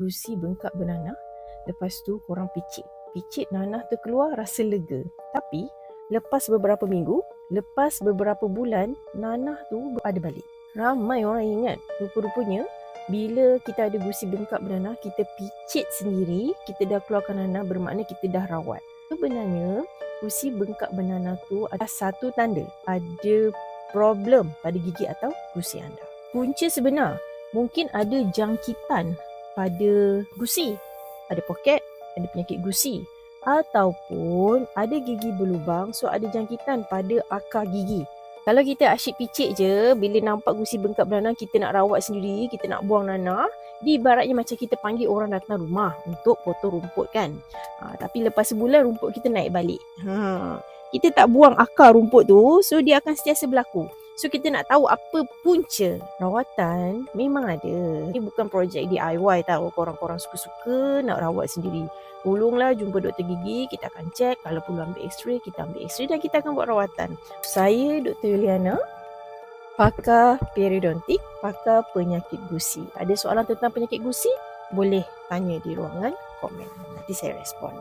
gusi bengkak bernanah. Lepas tu korang picit. Picit nanah tu keluar rasa lega. Tapi lepas beberapa minggu, lepas beberapa bulan, nanah tu ada balik. Ramai orang ingat rupa-rupanya bila kita ada gusi bengkak bernanah, kita picit sendiri, kita dah keluarkan nanah bermakna kita dah rawat. Sebenarnya, gusi bengkak bernanah tu ada satu tanda ada problem pada gigi atau gusi anda. Punca sebenar, mungkin ada jangkitan pada gusi. Ada poket, ada penyakit gusi. Ataupun ada gigi berlubang, so ada jangkitan pada akar gigi. Kalau kita asyik picit je, bila nampak gusi bengkak bernanah, kita nak rawat sendiri, kita nak buang nanah, di ibaratnya macam kita panggil orang datang rumah untuk potong rumput kan. Ha, tapi lepas sebulan rumput kita naik balik. Ha, kita tak buang akar rumput tu, so dia akan sentiasa berlaku. So kita nak tahu apa punca rawatan memang ada. Ini bukan projek DIY tau. Korang-korang suka-suka nak rawat sendiri. Tolonglah jumpa doktor gigi, kita akan cek. Kalau perlu ambil x-ray, kita ambil x-ray dan kita akan buat rawatan. Saya Dr. Yuliana, pakar periodontik, pakar penyakit gusi. Ada soalan tentang penyakit gusi? Boleh tanya di ruangan komen. Nanti saya respon.